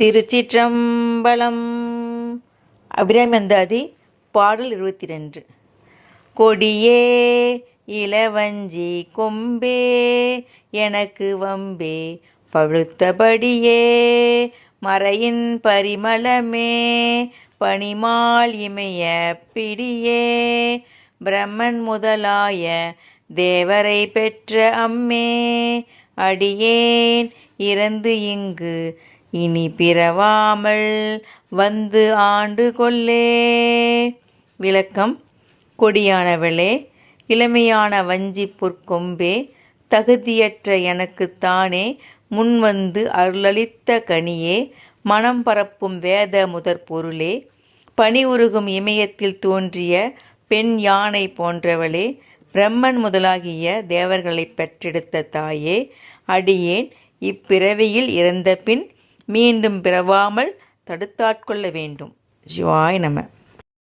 திருச்சிற்றம்பலம். அபிராமந்தாதி பாடல் இருபத்தி ரெண்டு கொடியே இளவஞ்சி கொம்பே எனக்கு வம்பே பழுத்தபடியே மறையின் பரிமளமே பனிமால் இமைய பிடியே பிரம்மன் முதலாய தேவரை பெற்ற அம்மே அடியேன் இறந்து இங்கு இனி பிறவாமல் வந்து ஆண்டு கொள்ளே. விளக்கம். கொடியானவளே இளமையான வஞ்சி பொற்கொம்பே தகுதியற்ற எனக்குத்தானே முன்வந்து அருளளித்த கனியே மனம் பரப்பும் வேத முதற் பொருளே பனி உருகும் இமயத்தில் தோன்றிய பெண் யானை போன்றவளே பிரம்மன் முதலாகிய தேவர்களை பெற்றெடுத்த தாயே அடியேன் இப்பிறவியில் இறந்த பின் மீண்டும் பிறவாமல் தடுத்தாட்கொள்ள வேண்டும். சிவாய் நம்ம